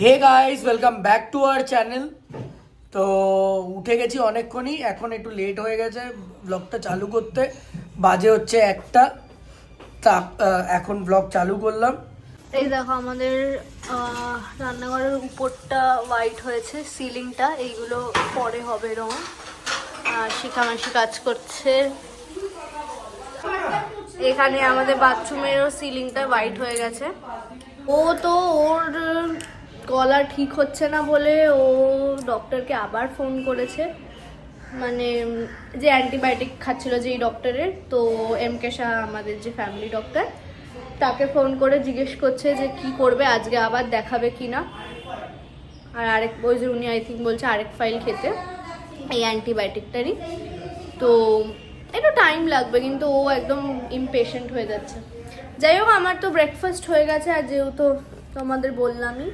Hey guys welcome back to our channel তো উঠে গেছি অনেকক্ষণই, এখন একটু লেট হয়ে গেছে ব্লগটা চালু করতে। বাজে হচ্ছে একটা। তা এখন ব্লগ চালু করলাম। এই দেখো, আমাদের রান্নাঘরের উপরটা হোয়াইট হয়েছে সিলিংটা এইগুলো পরে হবে রং আর শিখামাসি কাজ করছে। এখানে আমাদের বাথরুমেরও সিলিংটা হোয়াইট হয়ে গেছে। ও তো ওর গলা ঠিক হচ্ছে না বলে ও ডক্টরকে আবার ফোন করেছে। মানে যে অ্যান্টিবায়োটিক খাচ্ছিল যেই ডক্টরের তো এম কে শাহ আমাদের যে ফ্যামিলি ডক্টর তাকে ফোন করে জিজ্ঞেস করছে যে কি করবে, আজকে আবার দেখাবে কি না। আর আরেক, ওই যে উনি আই থিঙ্ক বলছে আরেক ফাইল খেতে, এই অ্যান্টিবায়োটিকটারই তো একটু টাইম লাগবে, কিন্তু ও একদম ইমপেশেন্ট হয়ে যাচ্ছে। যাই হোক, আমার তো ব্রেকফাস্ট হয়ে গেছে, আর যেহেতু তোমাদের বললামই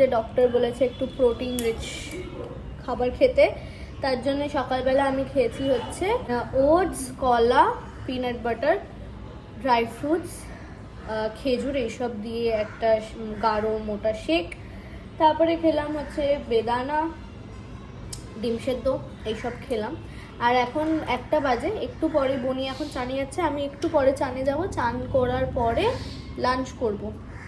যে ডক্টর বলেছে একটু প্রোটিন রিচ খাবার খেতে। তার জন্য সকালবেলা আমি খেয়েছি হচ্ছে ওটস কলা পিনাট বাটার ড্রাই ফ্রুটস খেজুর এইসব দিয়ে একটা গাঢ় মোটা শেক। তারপরে খেলাম হচ্ছে বেদানা, ডিম সেদ্ধ এইসব খেলাম। আর এখন একটা বাজে, একটু পরে বনি এখন চানে যাচ্ছে, আমি একটু পরে চানে যাব, চান করার পরে লাঞ্চ করব।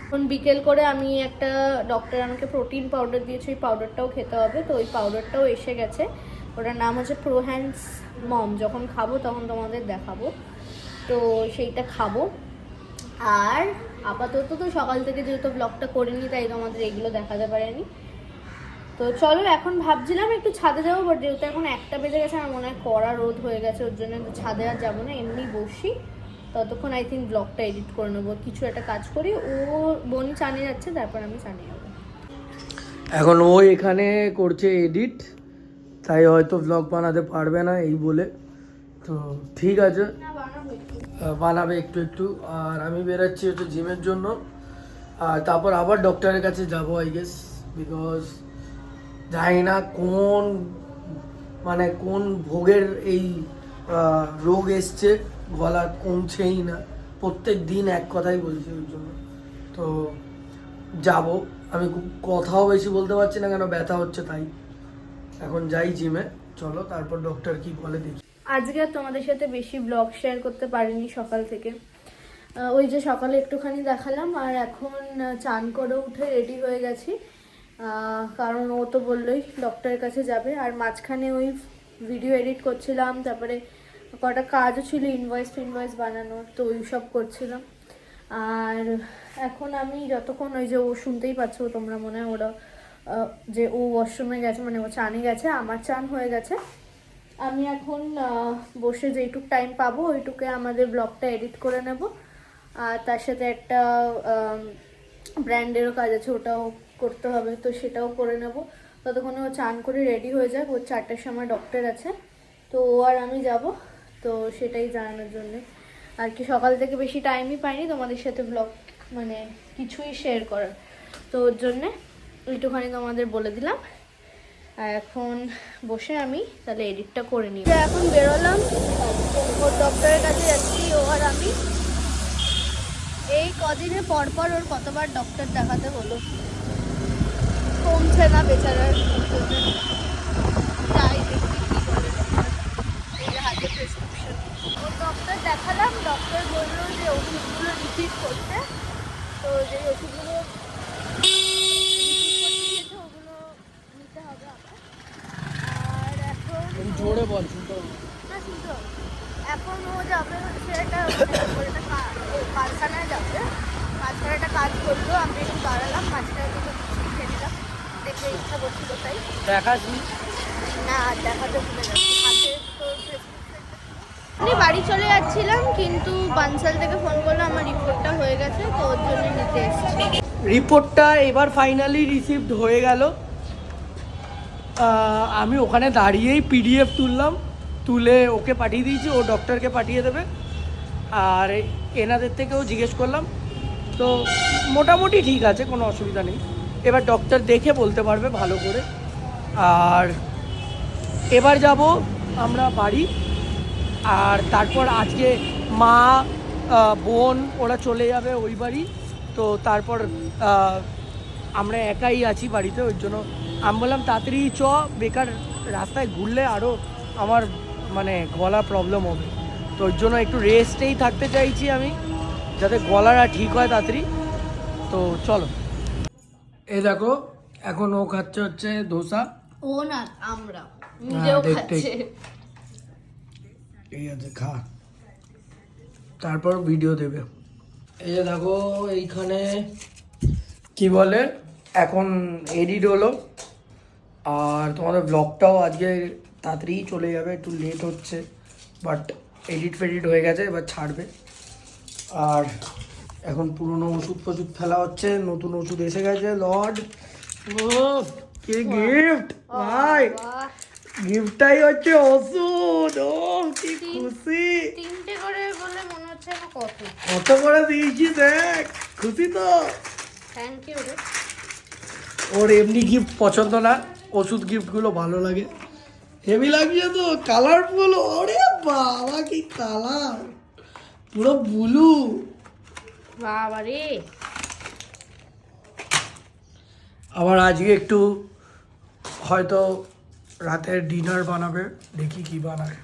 এখন বিকেল করে আমি একটা ডক্টর আমাকে প্রোটিন পাউডার দিয়েছে, ওই পাউডারটাও খেতে হবে। তো ওই পাউডারটাও এসে গেছে। ওটার নাম হচ্ছে প্রোহ্যান্ডস মম। যখন খাব তখন তোমাদের দেখাবো। তো সেইটা খাব। আর আপাতত তো সকাল থেকে যেহেতু ব্লগটা করিনি, তাই তোমাদের এগুলো দেখাতে পারেনি। তো চলো, এখন ভাবছিলাম একটু ছাদে যাব বাট যেহেতু এখন একটা বেজে গেছে, আমার মনে হয় কড়া রোদ হয়ে গেছে, ওর জন্য ছাদে আর যাব না, এমনি বসি। ততক্ষণ আই থিঙ্ক ব্লগটা এডিট করে নেব। কিছু একটা কাজ করি ও বোন চানে যাচ্ছে তারপর আমি চানে যাব। এখন ও এখানে করছে এডিট তাই হয়তো ব্লগ বানাতে পারবে না এই বলে। তো ঠিক আছে। বানাবে একটু। একটু আর আমি বেরোচ্ছি হচ্ছে জিমের জন্য। আর তারপর আবার ডক্টরের কাছে যাব আই গেস বিকজ জানি না কোন মানে কোন ভোগের এই রোগ এসছে। গলা কমছেই না। প্রত্যেক দিন এক কথাই বলছি ওই জন্য। তো যাব। আমি কথাও বেশি বলতে পারছি না কেন, ব্যথা হচ্ছে তাই। এখন যাই জিমে চলো, তারপর ডক্টর কি বলে দেখি। আজকে আর তোমাদের সাথে বেশি ব্লগ শেয়ার করতে পারিনি সকাল থেকে। ওই যে সকালে একটুখানি দেখালাম, আর এখন চান করে উঠে রেডি হয়ে গেছি। কারণ ও তো বললোই ডক্টরের কাছে যাবে। আর মাঝখানে ওই ভিডিও এডিট করছিলাম, তারপরে কটা কাজও ছিল ইনভয়েস ইনভয়েস বানানোর, তো ওই সব করছিলাম। আর এখন আমি যতক্ষণ ওই যে ও শুনতেই পাচ্ছ তোমরা মনে হয় ওরা যে ও ওয়াশরুমে গেছে মানে ও চানে গেছে, আমার চান হয়ে গেছে। আমি এখন বসে যেইটুক টাইম পাবো, ওইটুকে আমাদের ব্লগটা এডিট করে নেব। আর তার সাথে একটা ব্র্যান্ডেরও কাজ আছে, ওটাও করতে হবে, তো সেটাও করে নেব। ততক্ষণে ও চান করে রেডি হয়ে যাক ওর চারটের সময় ডক্টর আছে। তো ও আর আমি যাব। তো সেটাই জানানোর জন্যে। আর কি সকাল থেকে বেশি টাইমই পাইনি তোমাদের সাথে ব্লগ মানে কিছুই শেয়ার করার। তো ওর জন্যে একটুখানি তোমাদের বলে দিলাম। আর এখন বসে আমি, তাহলে এডিটটা করে নিই এখন বেরোলাম। ওর ডক্টরের কাছে যাচ্ছি ও আর আমি। এই কদিনে পর পর ওর কতবার ডক্টর দেখাতে হলো? কমছে না বেচারার তাই দেখি কি বলে doctor। প্রেসক্রিপশন ডক্টর দেখালাম ডক্টর বলল যে ওষুধগুলো রিপিট করতে। তো যে ওষুধগুলো ওগুলো নিতে হবে আর এখন জোরে বল শুনতে না শুনতে এখন ও যাবে হচ্ছে একটা কারখানায় যাবে। কারখানায় একটা কাজ করল আমি একটু দাঁড়ালাম মাঝখানে দুটো খেয়ে নিলাম। দেখতে ইচ্ছা করছিল তাই। দেখাসনি না? দেখাতে ভুলে যাচ্ছি। আমি বাড়ি চলে যাচ্ছিলাম, কিন্তু বানসাল থেকে ফোন করল, আমার রিপোর্টটা হয়ে গেছে, তো ওর জন্য নিতে এসেছি। রিপোর্টটা এবার ফাইনালি রিসিভড হয়ে গেল। আমি ওখানে দাঁড়িয়েই পিডিএফ তুললাম, তুলে ওকে পাঠিয়ে দিয়েছি, ও ডক্টরকে পাঠিয়ে দেবে। আর এনাদের থেকেও জিজ্ঞেস করলাম, তো মোটামুটি ঠিক আছে, কোনো অসুবিধা নেই। এবার ডক্টর দেখে বলতে পারবে ভালো করে। আর এবার যাব আমরা বাড়ি। আর তারপর আজকে মা বোন ওরা চলে যাবে ওই বাড়ি। তো তারপর আমরা একাই আছি বাড়িতে ওই জন্য আমি বললাম তাড়াতাড়ি চ বেকার রাস্তায় ঘুরলে আরও আমার মানে গলা প্রবলেম হবে। তো ওর জন্য একটু রেস্টেই থাকতে চাইছি আমি যাতে গলাটা ঠিক হয় তাড়াতাড়ি। তো চলো। এই দেখো এখন ও খাচ্ছে হচ্ছে ধোসা ও না আমরা। নিজেও খাচ্ছে। ঠিক আছে খা। তারপর ভিডিও দেবে। এই যে দেখো এইখানে কি বলে এখন এডিট হলো। আর তোমাদের ব্লগটাও আজকে তাড়াতাড়ি চলে যাবে একটু লেট হচ্ছে। বাট এডিট ফেডিট হয়ে গেছে এবার ছাড়বে। আর এখন পুরনো ওষুধ ফষুধ ফেলা হচ্ছে নতুন ওষুধ এসে গেছে লর্ড ও কি গিফট ভাই গিফটটাই হচ্ছে ওষুধ ও কি খুশি। তিনটে করে বলে মনে হচ্ছে কত। কত করে দিয়েছি দেখ খুশি তো। থ্যাংক ইউ রে। ওর এমনি গিফট পছন্দ না ওষুধ গিফটগুলো ভালো লাগে। হেভি লাগছে তো কালারফুল ওরে বাবা কি কালার পুরো ব্লু বাবা রে। আবার আজকে একটু হয়তো রাতের ডিনার বানাবে দেখি কি বানাবে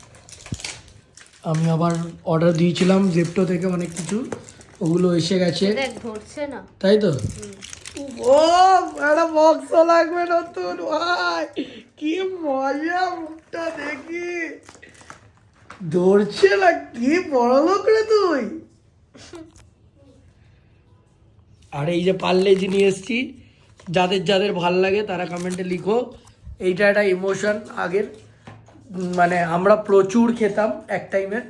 আমি আবার অর্ডার দিয়েছিলাম জেপটো থেকে অনেক কিছু ওগুলো এসে গেছে। ধরছে না। তাই তো? ও একটা বক্স লাগবে নতুন ভাই। কি মজা মুখটা দেখি। ধরছে না কি বড় লোক রে তুই। আর এই যে পারলে যিনি এসছি যাদের যাদের ভালো লাগে তারা কমেন্টে লিখো। এইটা একটা ইমোশন আগের। মানে আমরা প্রচুর খেতাম এক টাইমে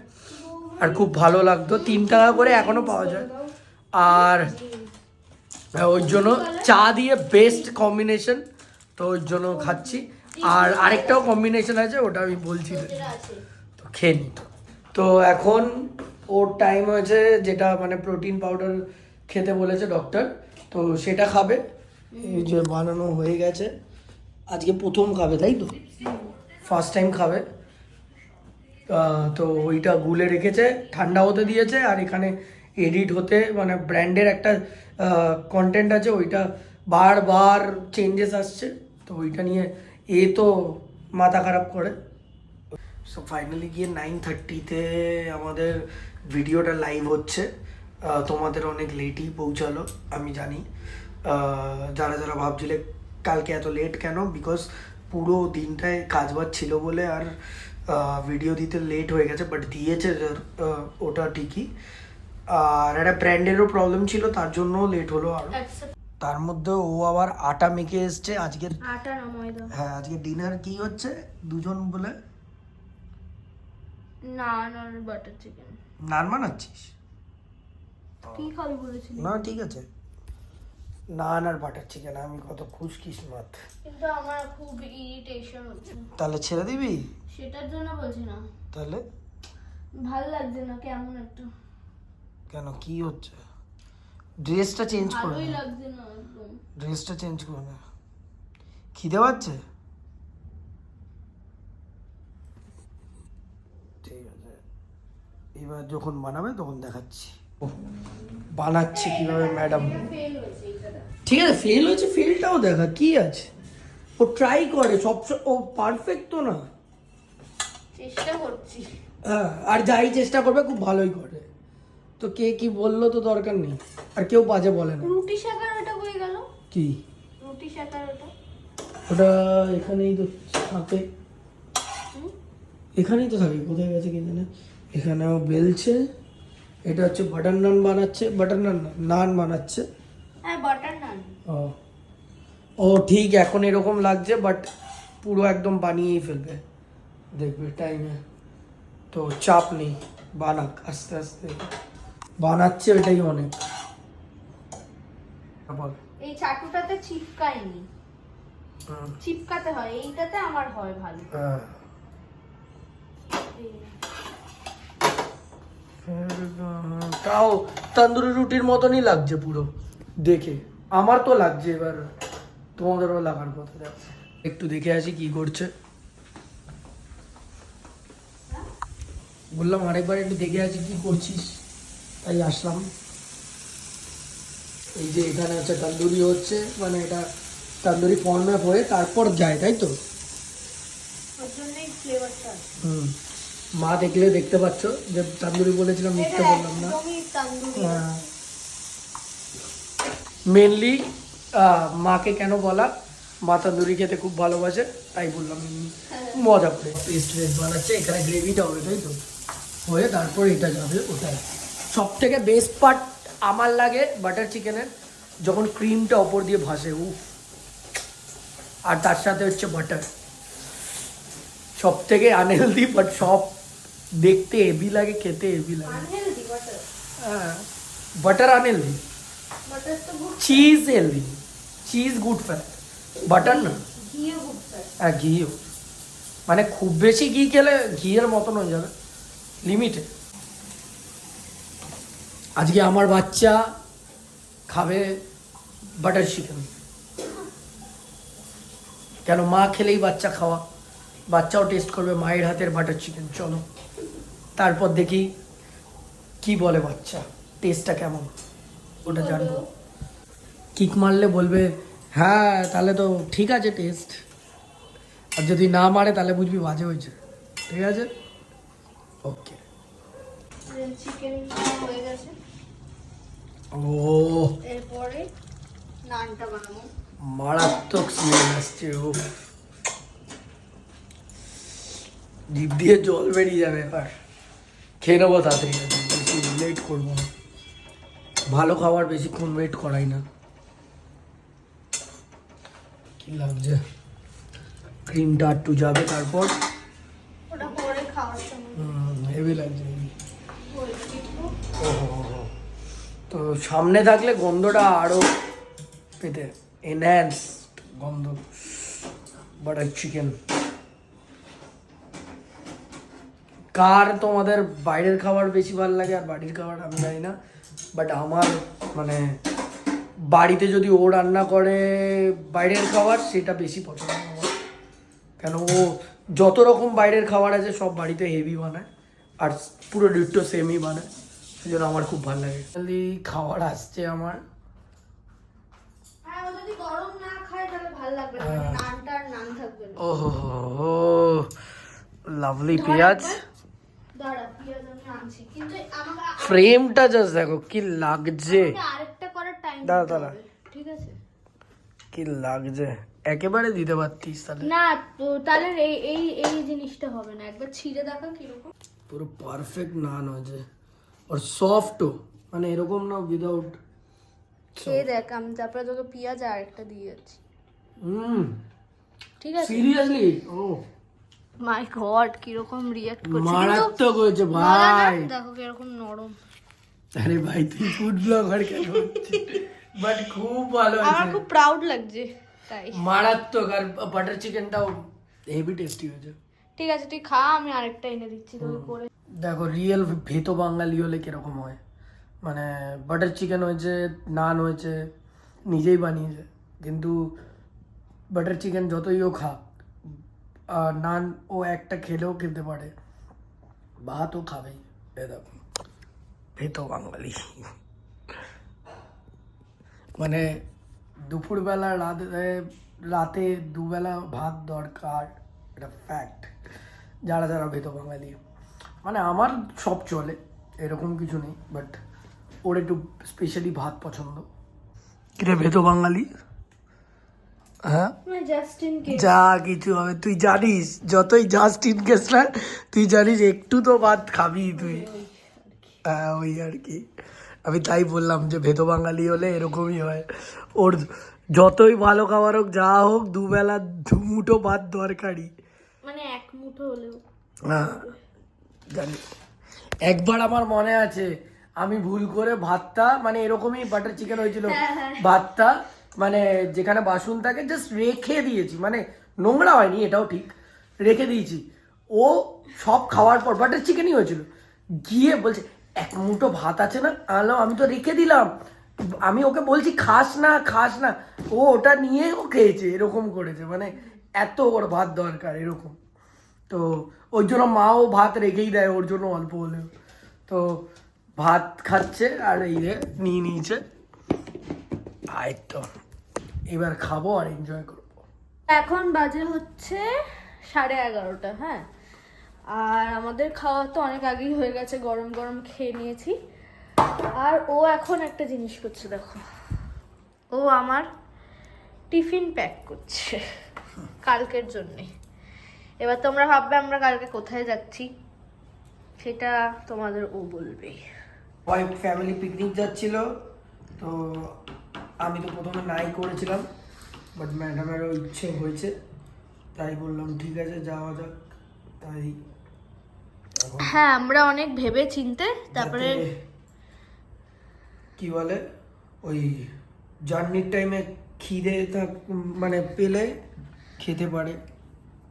আর খুব ভালো লাগতো। তিন টাকা করে এখনও পাওয়া যায়। আর ওর জন্য চা দিয়ে বেস্ট কম্বিনেশন তো ওর জন্য খাচ্ছি। আর আরেকটাও কম্বিনেশন আছে, ওটা আমি বলছি। তো খেয়ে তো। এখন ওর টাইম হয়েছে যেটা মানে প্রোটিন পাউডার খেতে বলেছে ডক্টর তো সেটা খাবে। এই যে বানানো হয়ে গেছে। আজকে প্রথম খাবে, তাই তো? ফার্স্ট টাইম খাবে। তো ওইটা গুলে রেখেছে, ঠান্ডা হতে দিয়েছে, আর এখানে এডিট হতে মানে ব্র্যান্ডের একটা কন্টেন্ট আছে, ওইটা বারবার চেঞ্জেস আসছে। তো ওইটা নিয়ে এ তো মাথা খারাপ করে। সো ফাইনালি গিয়ে নাইন থার্টিতে আমাদের ভিডিওটা লাইভ হচ্ছে। তোমাদের অনেক লেটই পৌঁছালো, আমি জানি। যারা যারা ভাবছিলে কালকে এত লেট কেন? বিকজ পুরো দিনটায় কাজ বাজ ছিল বলে আর ভিডিও দিতে লেট হয়ে গেছে বাট দিয়েছে ওটা ঠিকই। আর একটা ব্র্যান্ডেরও প্রবলেম ছিল তার জন্য লেট হলো আর। তার মধ্যে ও আবার আটা মেখে এসছে আজকের আটা না ময়দা। হ্যাঁ আজকে ডিনার কি হচ্ছে? দুজন বলে? না না বাটার চিকেন নান বানাচ্ছিস কি খাবি বলেছিলি? না ঠিক আছে। নান আর বাটার চিকেন আমি কত খুশ কিসমত। কিন্তু আমার খুব ইরিটেশন হচ্ছে। তাহলে ছেড়ে দিবি? সেটার জন্য বলছি না। তাহলে? ভালো লাগছে না কেমন একটু। কেন কি হচ্ছে? ড্রেসটা চেঞ্জ করে ভালোই লাগছে না একদম। ড্রেসটা চেঞ্জ করে নে। খিদে পাচ্ছে? ঠিক আছে। এবার যখন বানাবে তখন দেখাচ্ছি। বানাচ্ছে কীভাবে ম্যাডাম ফেল হয়েছে। এইটা ঠিক আছে ফেল হয়েছে ফেলটাও দেখা কি আছে? ও ট্রাই করে সব ও পারফেক্ট তো না। চেষ্টা করছি। হ্যাঁ আর যাই চেষ্টা করবে খুব ভালোই করে। তো কে কি বলল তো দরকার নেই। আর কেউ বাজে বলে না। রুটি শাকার ওটা কই গেল? কি? রুটি শাকার ওটা। ওটা এখানেই তো থাকে। এখানেই তো থাকে কোথায় গেছে কি জানে। এখানেও বেলছে। এটা হচ্ছে বাটার নান বানাচ্ছে বাটার নান নান বানাচ্ছে। হ্যাঁ ও ও ঠিক এখন এরকম লাগছে বাট পুরো একদম বানিয়েই ফেলবে। দেখবে টাইমে তো চাপ নেই বানাক আস্তে আস্তে। বানাচ্ছে ওইটাই অনেক। এই চাটুটাতে চিপকায়নি। চিপকাতে হয় এইটাতে আমার হয় ভালো। হ্যাঁ। তাও তন্দুরি রুটির মতনই লাগছে পুরো দেখে। আমার তো লাগছে এবার। তোমাদেরও লাগার কথা একটু দেখে আসি কি করছে। বললাম আরেকবার একটু দেখে আসি কি করছিস। তাই আসলাম। এই যে এখানে হচ্ছে তন্দুরি হচ্ছে মানে এটা তন্দুরি ফর্মে হয়ে তারপর যায় তাই তো? হুম। মা দেখলে দেখতে পাচ্ছ যে তন্দুরি বলেছিলাম মিথ্যে বললাম না। তান্দুরি। মেনলি মাকে কেন বলা? মা তন্দুরি খেতে খুব ভালোবাসে তাই বললাম মজা করে। পেস্ট পেস্ট বানাচ্ছে এখানে গ্রেভিটা হবে তাই তো? হয়ে তারপর এটা যাবে ওটাই সব থেকে বেস্ট পার্ট আমার লাগে বাটার চিকেনের যখন ক্রিমটা ওপর দিয়ে ভাসে উফ। আর তার সাথে হচ্ছে বাটার সব থেকে আনহেলদি বাট সব দেখতে হেভি লাগে খেতে হেভি লাগে। হ্যাঁ butter unhealthy cheese healthy cheese good fat butter না হ্যাঁ ঘিও মানে খুব বেশি ঘি খেলে ঘিয়ের মতন হয়ে যাবে লিমিটে আজকে আমার বাচ্চা খাবে বাটার চিকেন কেন মা খেলেই বাচ্চা খাওয়া বাচ্চাও টেস্ট করবে মায়ের হাতের বাটার চিকেন চলো তারপর দেখি কি বলে বাচ্চা টেস্টটা কেমন ওটা জানব। কিক মারলে বলবে হ্যাঁ তাহলে তো ঠিক আছে টেস্ট। আর যদি না মারে তাহলে বুঝবি বাজে হয়েছে। ঠিক আছে? ওকে। ও এরপরে নানটা বানাবো। মারাত্মক স্মেল আসছে ও জিভ দিয়ে জল বেরিয়ে যাবে এবার। খেয়ে নেব তাড়াতাড়ি লেট করব না। ভালো খাবার বেশিক্ষণ ওয়েট করাই না। কি লাগছে? ক্রিমটা একটু যাবে তারপর। হেভি লাগছে। তো সামনে থাকলে গন্ধটা আরও পেতে এনহ্যান্স গন্ধ। বাটার চিকেন কার তোমাদের বাইরের খাবার বেশি ভালো লাগে আর বাড়ির খাবার আমি জানি না। বাট আমার মানে বাড়িতে যদি ও রান্না করে বাইরের খাবার সেটা বেশি পছন্দ আমার। কেন ও যত রকম বাইরের খাবার আছে সব বাড়িতে হেভি বানায় আর পুরো ডিট্টো সেমই বানায়। সেই জন্য আমার খুব ভালো লাগে। খাবার আসছে আমার। হ্যাঁ লাভলি যদি গরম না খায় তাহলে ভালো লাগবে না হ্যাঁ। মানে নানটা আর নান থাকবে না ওহো লাভলি পেঁয়াজ দাঁড়া পেঁয়াজ আমি আনছি কিন্তু আমাকে ফ্রেমটা জাস্ট দেখো কি লাগছে। আরেকটা করার টাইম দাঁড়া, দাঁড়া। ঠিক আছে? কি লাগছে। একেবারে দিতে পারতিস তাহলে। না তো তাহলে এই এই এই জিনিসটা হবে না। একবার ছিঁড়ে দেখা কীরকম। পুরো পারফেক্ট নান হয়েছে আর সফটও মানে এরকম না উইদাউট খেয়ে দেখ আমি তারপরে তোকে পেঁয়াজ আর একটা দিয়ে যাচ্ছি। হুম। ঠিক আছে? Seriously O. মাই গড কীরকম রিয়াক্ট করছে। মারাত্মক হয়েছে ভাই। দেখো কীরকম নরম। আরে ভাই তুই ফুড ব্লগার কেন বাট খুব ভালো আমার খুব প্রাউড লাগছে তাই। মারাত্মক আর বাটার চিকেনটাও হেভি টেস্টি হয়েছে। ঠিক আছে তুই খা আমি আরেকটা এনে দিচ্ছি তোকে করে। দেখো রিয়েল ভেতো বাঙালি হলে কীরকম হয়? মানে বাটার চিকেন হয়েছে নান হয়েছে নিজেই বানিয়েছে। কিন্তু বাটার চিকেন যতই ও আর নান ও একটা খেলেও খেতে পারে। ভাতও খাবেই। এ দেখো। ভেতো বাঙালি। মানে দুপুরবেলা রাতে রাতে দুবেলা ভাত দরকার। এটা ফ্যাক্ট যারা যারা ভেতো বাঙালি। মানে আমার সব চলে, এরকম কিছু নেই। বাট ওর একটু স্পেশালি ভাত পছন্দ। কিরে ভেতো বাঙালি? হ্যাঁ? যা কিছু হবে। তুই জানিস যতই জাস্ট ইন কেস না তুই জানিস একটু তো ভাত খাবি তুই। হ্যাঁ ওই আর কি। আমি তাই বললাম যে ভেতো বাঙালি হলে এরকমই হয়। ওর যতই ভালো খাবার হোক যা হোক দুবেলা দুমুঠো ভাত দরকারি। মানে এক মুঠো হলেও। হ্যাঁ জানি। একবার আমার মনে আছে আমি ভুল করে ভাতটা মানে এরকমই বাটার চিকেন হয়েছিল ভাতটা মানে যেখানে বাসন থাকে জাস্ট রেখে দিয়েছি। মানে নোংরা হয়নি, এটাও ঠিক। রেখে দিয়েছি। ও সব খাওয়ার পর বাটার চিকেনই হয়েছিল। গিয়ে বলছে, এক মুঠো ভাত আছে না? আনলাম আমি তো রেখে দিলাম। আমি ওকে বলছি, খাস না খাস না। ও ওটা নিয়ে ও খেয়েছে, এরকম করেছে। মানে এত ওর ভাত দরকার, এরকম। তো ওর জন্য মাও ভাত রেখেই দেয়, ওর জন্য অল্প হলেও। তো ভাত খাচ্ছে, আর এই নিয়ে নিয়েছে। আয় তো এবার খাব আর এনজয় করব। এখন বাজে হচ্ছে সাড়ে এগারোটা হ্যাঁ। আর আমাদের খাওয়া তো অনেক আগেই হয়ে গেছে গরম গরম খেয়ে নিয়েছি। আর ও এখন একটা জিনিস করছে দেখো। ও আমার টিফিন প্যাক করছে কালকের জন্যে। এবার তোমরা ভাববে আমরা কালকে কোথায় যাচ্ছি সেটা তোমাদের ও বলবে। ওয়াইফ ফ্যামিলি পিকনিক যাচ্ছিল তো আমি তো প্রথমে নাই করেছিলাম বাট ম্যাডামেরও ইচ্ছে হয়েছে তাই বললাম ঠিক আছে যাওয়া যাক তাই হ্যাঁ আমরা অনেক ভেবে চিনতে তারপরে কি বলে ওই জার্নির টাইমে খিদে থাক মানে পেলে খেতে পারে।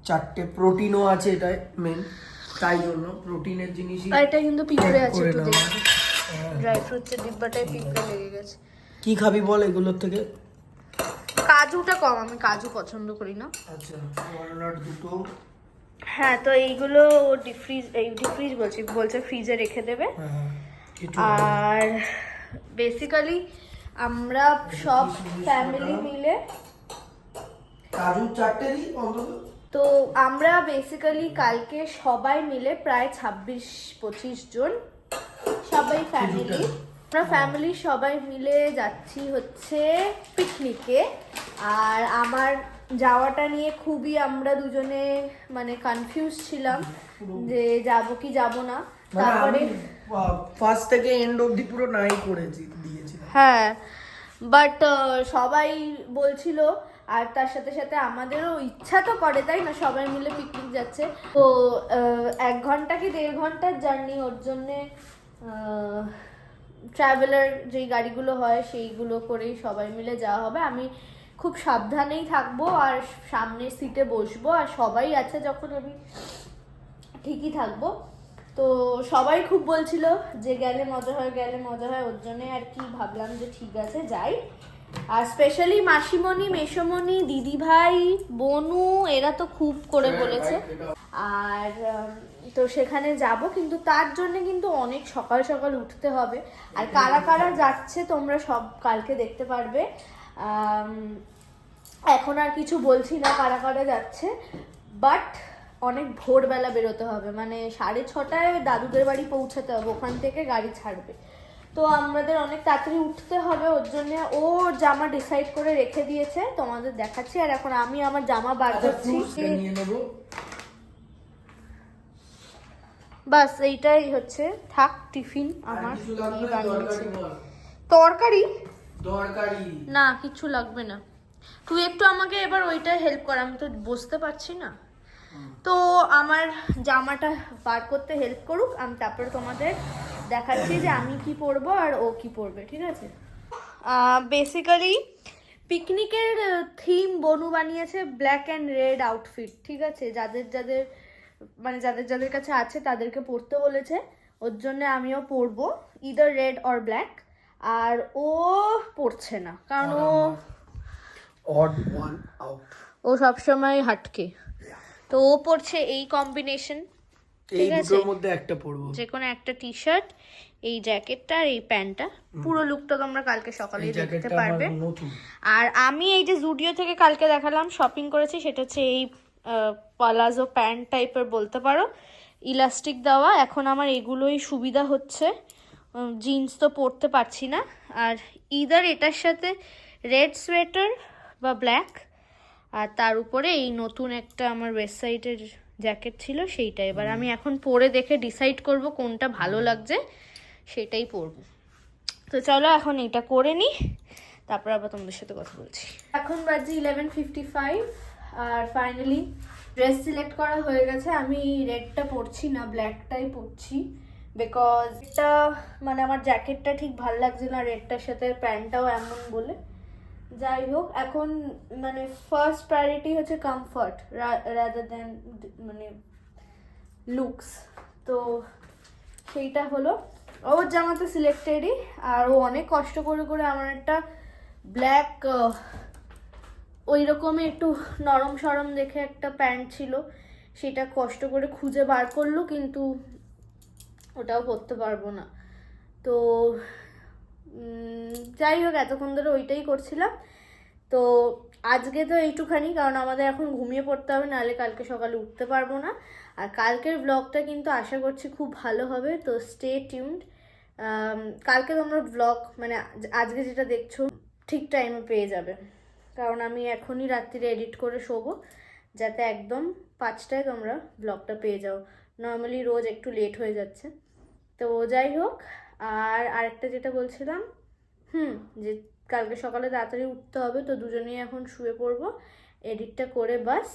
চারটে প্রোটিনও আছে এটাই মেন তাই জন্য প্রোটিনের জিনিসই এটা কিন্তু পিঁপড়ে আছে করে একটু দেখি। হ্যাঁ। ড্রাই ফ্রুটসের ডিব্বাটায় পিঁপড়ে লেগে গেছে। কি খাবি বল এগুলোর থেকে? কাজুটা কম আমি কাজু পছন্দ করি না। আচ্ছা ওয়ালনাট দুটো। হ্যাঁ তো এইগুলো ডিপ ফ্রিজ এই ডিপ ফ্রিজ বলছি বলছে ফ্রিজে রেখে দেবে। হ্যাঁ, আর বেসিক্যালি আমরা সব ফ্যামিলি মিলে কাজু চারটে দিই তো আমরা বেসিক্যালি কালকে সবাই মিলে প্রায় ছাব্বিশ পঁচিশ জন সবাই ফ্যামিলি আমরা ফ্যামিলি সবাই মিলে যাচ্ছি হচ্ছে পিকনিকে আর আমার যাওয়াটা নিয়ে খুবই আমরা দুজনে মানে কনফিউজ ছিলাম যে যাব কি যাব না। মানে তারপরে ফার্স্ট থেকে এন্ড অবধি পুরো নাই করেছি দিয়েছিলাম। হ্যাঁ বাট সবাই বলছিল আর তার সাথে সাথে আমাদেরও ইচ্ছা তো করে তাই না? সবাই মিলে পিকনিক যাচ্ছে। তো এক ঘণ্টা কি দেড় ঘণ্টার জার্নি ওর জন্যে ট্রাভেলার যেই গাড়িগুলো হয় সেইগুলো করেই সবাই মিলে যাওয়া হবে। আমি খুব সাবধানেই থাকব আর সামনের সিটে বসবো আর সবাই আছে যখন আমি ঠিকই থাকব। তো সবাই খুব বলছিল যে গেলে মজা হয় গেলে মজা হয় ওর জন্য আর কি ভাবলাম যে ঠিক আছে যাই। আর স্পেশালি মাসিমণি মেসমণি দিদিভাই বনু এরা তো খুব করে বলেছে। আর তো সেখানে যাব কিন্তু তার জন্য কিন্তু অনেক সকাল সকাল উঠতে হবে। আর কারা কারা যাচ্ছে তোমরা সব কালকে দেখতে পারবে। এখন আর কিছু বলছি না কারা কারা যাচ্ছে বাট অনেক ভোরবেলা বেরোতে হবে। মানে সাড়ে ছটায় দাদুদের বাড়ি পৌঁছাতে হবে ওখান থেকে গাড়ি ছাড়বে। তো আমাদের অনেক তাড়াতাড়ি উঠতে হবে ওর জন্য ও জামা ডিসাইড করে রেখে দিয়েছে তোমাদের দেখাচ্ছি। আর এখন আমি আমার জামা বার আচ্ছা করছি। বাস এইটাই হচ্ছে। থাক টিফিন আমার। দরকারি তরকারি? না কিছু লাগবে না। তুই একটু আমাকে এবার ওইটা হেল্প কর আমি তো বুঝতে পারছি না। তো আমার জামাটা বার করতে হেল্প করুক আমি তারপরে তোমাদের দেখাচ্ছি যে আমি কি পরবো আর ও কি পরবে ঠিক আছে? বেসিক্যালি পিকনিকের থিম বনু বানিয়েছে ব্ল্যাক অ্যান্ড রেড আউটফিট ঠিক আছে? যাদের যাদের মানে যাদের যাদের কাছে আছে তাদেরকে পরতে বলেছে। ওর জন্য আমিও পরবো ইদার রেড অর ব্ল্যাক আর ও পড়ছে না কারণ ও অড ওয়ান আউট ও সবসময় হাটকে। তো ও পড়ছে এই কম্বিনেশন ঠিক আছে। মধ্যে একটা পরবো যে কোনো একটা টি শার্ট এই জ্যাকেটটা আর এই প্যান্টটা পুরো লুকটা তোমরা কালকে সকালে দেখতে পারবে। আর আমি এই যে জুডিও থেকে কালকে দেখালাম শপিং করেছি সেটা হচ্ছে এই পালাজো প্যান্ট টাইপের বলতে পারো। ইলাস্টিক দেওয়া এখন আমার এগুলোই সুবিধা হচ্ছে। জিন্স তো পরতে পারছি না। আর ইদার এটার সাথে রেড সোয়েটার বা ব্ল্যাক আর তার উপরে এই নতুন একটা আমার ওয়েবসাইটের জ্যাকেট ছিল সেইটা। এবার আমি এখন পরে দেখে ডিসাইড করব কোনটা ভালো লাগছে সেটাই পরবো। তো চলো এখন এটা করে নিই তারপর আবার তোমাদের সাথে কথা বলছি। এখন বাজে ইলেভেন ফিফটি ফাইভ আর ফাইনালি ড্রেস সিলেক্ট করা হয়ে গেছে। আমি রেডটা পরছি না ব্ল্যাকটাই পরছি বিকজ এটা মানে আমার জ্যাকেটটা ঠিক ভালো লাগছে না রেডটার সাথে, প্যান্টটাও এমন বলে। যাই হোক, এখন মানে ফার্স্ট প্রায়োরিটি হচ্ছে কমফর্ট রাদার দেন মানে লুকস তো সেইটা হলো। ওর জামা তো সিলেক্টেডই আর ও অনেক কষ্ট করে করে আমার একটা ব্ল্যাক ওই রকমই একটু নরম সরম দেখে একটা প্যান্ট ছিল, সেটা কষ্ট করে খুঁজে বার করল, কিন্তু ওটাও পরতে পারব না। তো যাই হোক, এতক্ষণ ধরে ওইটাই করছিলাম। তো, আজকে তো এইটুখানি, কারণ আমাদের এখন ঘুমিয়ে পড়তে হবে, নাহলে কালকে সকালে উঠতে পারব না। আর কালকের ব্লগটা কিন্তু আশা করছি খুব ভালো হবে, তো স্টে টিউনড কালকে তোমরা ব্লগ মানে আজকে যেটা দেখছ, ঠিক টাইমে পেয়ে যাবে। কারণ আমি এখনই রাত্রিরে এডিট করে শোবো, যাতে একদম পাঁচটায় তোমরা ব্লগটা পেয়ে যাও। নর্মালি রোজ একটু লেট হয়ে যাচ্ছে। তো যাই হোক, আর আরেকটা যেটা বলছিলাম, হুম, যে কালকে সকালে তাড়াতাড়ি উঠতে হবে, তো দুজনেই এখন শুয়ে পড়ব, এডিটটা করে বাস।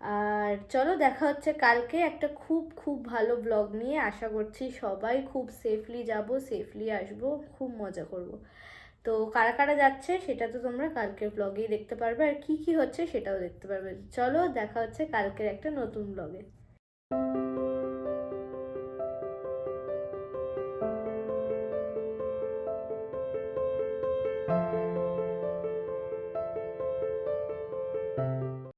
আর চলো, দেখা হচ্ছে কালকে একটা খুব খুব ভালো ব্লগ নিয়ে। আশা করছি সবাই খুব সেফলি যাব সেফলি আসব, খুব মজা করব। তো কারা কারা যাচ্ছে সেটা তো তোমরা কালকের ব্লগেই দেখতে পারবে। আর কি কি হচ্ছে সেটাও দেখতে পারবে। চলো দেখা হচ্ছে কালকের একটা নতুন ব্লগে